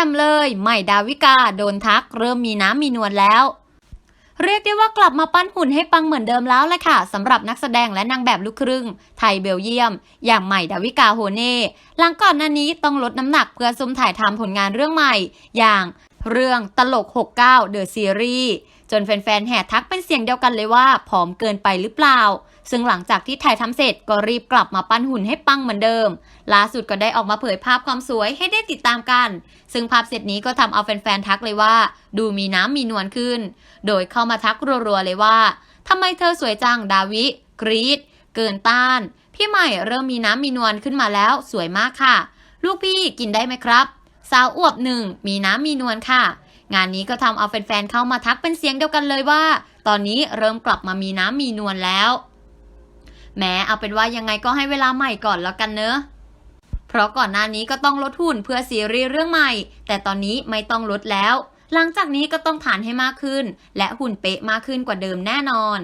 จ่มเลยใหม่ดาวิกาโดนทักเริ่มมีน้ำมีนวลแล้ว เรียกได้ว่ากลับมาปั้นหุ่นให้ปังเหมือนเดิมแล้วเละค่ะสำหรับนักแสดงและนางแบบลูกครึ่ง ไทยเบลเยียม อย่างใหม่ดาวิกาโฮเน่หลังก่อนหน้านี้ต้องลดน้ำหนักเพื่อซุ่มถ่ายทำผลงานเรื่องใหม่ อย่าง เรื่องตลก 69 The Series จนแฟนๆ แห่ทักเป็นเสียงเดียวกันเลยว่า ผอมเกินไปหรือเปล่า ซึ่งหลังจากที่ถ่ายทำเสร็จก็รีบกลับมาปั้นหุ่นให้ปังเหมือนเดิม ล่าสุดก็ได้ออกมาเผยภาพความสวยให้ได้ติดตามกัน ซึ่งภาพเสร็จนี้ก็ทำเอาแฟนๆ ทักเลยว่า ดูมีน้ำมีนวลขึ้น โดยเข้ามาทักรัวๆ เลยว่าทำไมเธอสวยจังดาวิ กรีดเกินต้าน พี่ใหม่เริ่มมีน้ำมีนวลขึ้นมาแล้วสวยมากค่ะ ลูกพี่กินได้ไหมครับ สาวอวบหนึ่งมีน้ำมีนวลค่ะ งานนี้ก็ทำเอาแฟนๆเข้ามาทักเป็นเสียงเดียวกันเลยว่า ตอนนี้เริ่มกลับมามีน้ำมีนวลแล้วแม้เอาเป็นว่ายังไงก็ให้เวลาใหม่ก่อนแล้วกันเนอะเพราะก่อนหน้านี้ก็ต้องลดหุ่นเพื่อซีรีส์เรื่องใหม่ แต่ตอนนี้ไม่ต้องลดแล้ว หลังจากนี้ก็ต้องฐานให้มากขึ้น และหุ่นเป๊ะมากขึ้นกว่าเดิมแน่นอน